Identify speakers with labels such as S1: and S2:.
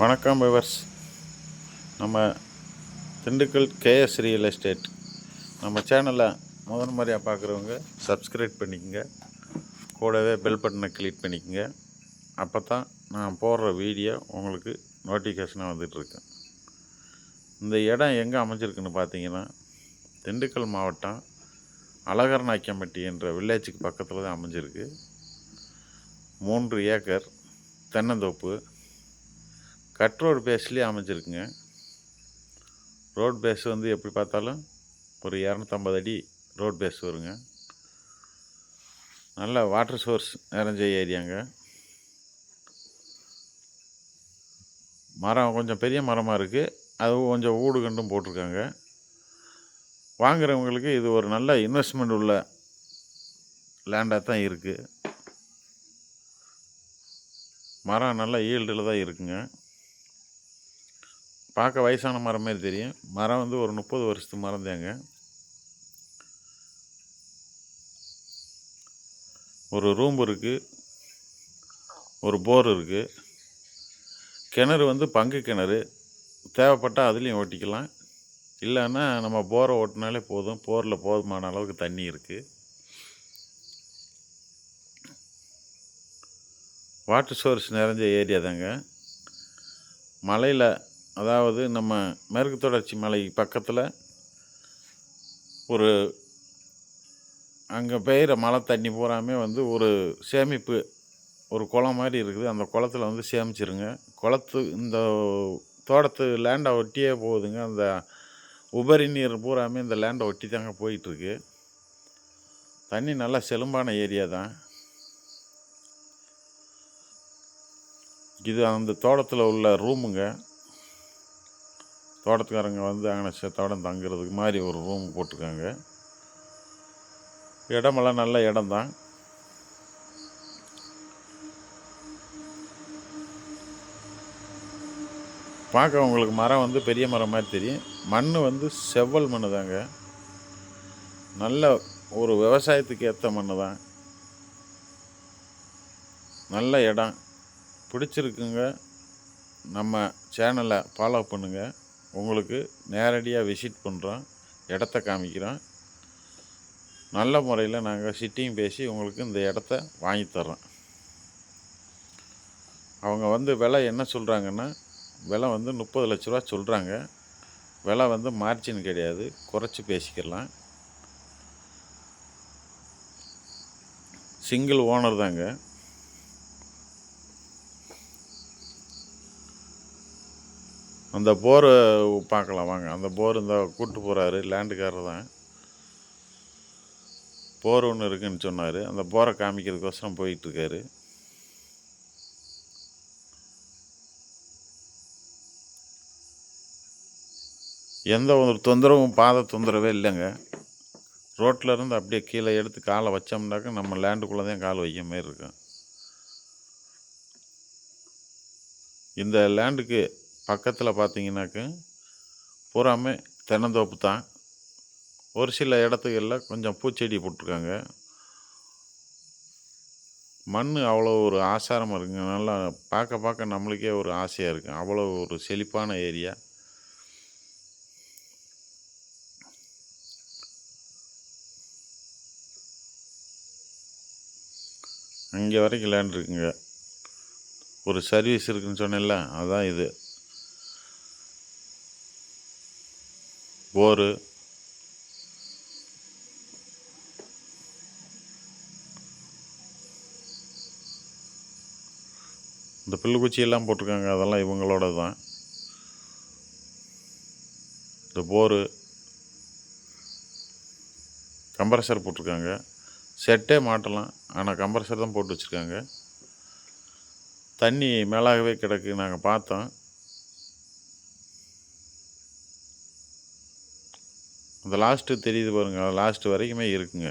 S1: வணக்கம் விவர்ஸ். நம்ம Dindigul KS real estate. நம்ம சேனலை முதன் முறையாக பார்க்குறவங்க சப்ஸ்கிரைப் பண்ணிக்கோங்க. கூடவே பெல் பட்டனை கிளிக் பண்ணிக்கங்க. அப்போ தான் நான் போடுற வீடியோ உங்களுக்கு நோட்டிஃபிகேஷனாக வந்துட்டுருக்கு இந்த இடம் எங்கே அமைஞ்சிருக்குன்னு பார்த்தீங்கன்னா திண்டுக்கல் மாவட்டம் அழகர்நாய்க்கம்பட்டி என்ற வில்லேஜுக்கு பக்கத்தில் தான் அமைஞ்சிருக்கு. மூன்று ஏக்கர் தென்னந்தோப்பு. கட் ரோடு பேஸ்லேயே அமைஞ்சிருக்குங்க. ரோட் பேஸ் வந்து எப்படி பார்த்தாலும் ஒரு இரநூத்தம்பது அடி ரோட் பேஸ் வருங்க. நல்ல வாட்டர் சோர்ஸ் நிறைஞ்ச ஏரியாங்க. மரம் கொஞ்சம் பெரிய மரமாக இருக்குது அதுவும் கொஞ்சம் ஊடு கண்டும் போட்டிருக்காங்க. வாங்குறவங்களுக்கு இது ஒரு நல்ல இன்வெஸ்ட்மெண்ட் உள்ள லேண்டாக தான் இருக்குது மரம் நல்ல ஈல்டில் தான் இருக்குங்க. பார்க்க வயசான மரம் மாதிரி தெரியும். மரம் வந்து ஒரு முப்பது வருஷத்து மரம் தாங்க. ஒரு ரூம் இருக்குது ஒரு போர் இருக்குது கிணறு வந்து பங்கு கிணறு. தேவைப்பட்டால் அதுலேயும் ஓட்டிக்கலாம். இல்லைன்னா நம்ம போரை ஓட்டினாலே போதும். போரில் போதுமான அளவுக்கு தண்ணி இருக்குது வாட்டர் சோர்ஸ் நிறைஞ்ச ஏரியா தாங்க. மலையில் அதாவது நம்ம மேற்கு தொடர்ச்சி மலை பக்கத்தில் ஒரு அங்கே பெய்கிற மழை தண்ணி பூராமே வந்து ஒரு சேமிப்பு ஒரு குளம் மாதிரி இருக்குது. அந்த குளத்துல வந்து சேமிச்சிருங்க. குளத்து இந்த தோட்டத்து லேண்டை ஒட்டியே போகுதுங்க. அந்த உபரி நீர் பூராமே இந்த லேண்டை ஒட்டி தாங்க போயிட்டுருக்கு. தண்ணி நல்லா செலும்பான ஏரியா தான். இது அந்த தோட்டத்தில் உள்ள ரூமுங்க தோட்டத்துக்காரங்க வந்து அங்கே தோட்டம் தங்குறதுக்கு மாதிரி ஒரு ரூம் போட்டிருக்காங்க இடமெல்லாம் நல்ல இடம்தான். பார்க்க உங்களுக்கு மரம் வந்து பெரிய மரம் மாதிரி தெரியும். மண் வந்து செவ்வல் மண் தாங்க நல்ல ஒரு விவசாயத்துக்கு ஏற்ற மண் தான் நல்ல இடம். பிடிச்சிருக்குங்க. நம்ம சேனலை ஃபாலோ பண்ணுங்கள் உங்களுக்கு நேரடியாக விசிட் பண்ணுறோம் இடத்த காமிக்கிறோம். நல்ல முறையில் நாங்கள் சிட்டியும் பேசி உங்களுக்கு இந்த இடத்த வாங்கி தர்றோம். அவங்க வந்து விலை என்ன சொல்கிறாங்கன்னா விலை வந்து முப்பது லட்ச ரூபா சொல்கிறாங்க விலை வந்து மார்ஜின் கிடையாது. குறைச்சி பேசிக்கலாம். சிங்கிள் ஓனர் தாங்க. அந்த போர் பார்க்கலாம் வாங்க. அந்த போர் இந்த கூட்டு போகிறாரு லேண்டுக்காரர் தான். போர் ஒன்று இருக்குன்னு சொன்னார். அந்த போரை காமிக்கிறதுக்கோசரம் போயிட்டுருக்காரு. எந்த ஒரு தொந்தரவும் பாதை தொந்தரவே இல்லைங்க. ரோட்டில் இருந்து அப்படியே கீழே எடுத்து காலை வச்சோம்னாக்க நம்ம லேண்டுக்குள்ளே தான் கால் வைக்க மாதிரி இருக்கும். இந்த லேண்டுக்கு பக்கத்தில் பார்த்தீங்கன்னாக்க பூராமே தென்னந்தோப்பு தான். ஒரு சில இடத்துகளில் கொஞ்சம் பூச்செடி போட்டிருக்காங்க மண் அவ்வளோ ஒரு ஆசாரமாக இருக்குங்க. நல்லா பார்க்க பார்க்க நம்மளுக்கே ஒரு ஆசையாக இருக்குது அவ்வளோ ஒரு செழிப்பான ஏரியா. அங்கே வரைக்கும் லேண்ட் இருக்குங்க. ஒரு சர்வீஸ் இருக்குன்னு சொன்னேன்ல அதுதான் இது. போரு. இந்த பில்லுக்குச்சியெல்லாம் போட்டிருக்காங்க அதெல்லாம் இவங்களோட தான் இந்த போரு. கம்ப்ரஸர் போட்டிருக்காங்க. செட்டே மாட்டலாம் ஆனால் கம்ப்ரஸர் தான் போட்டு வச்சுருக்காங்க. தண்ணி மேலாகவே கிடக்கு நாங்கள் பார்த்தோம். அந்த லாஸ்ட்டு தெரியுது பாருங்கள் லாஸ்ட்டு வரைக்குமே இருக்குங்க.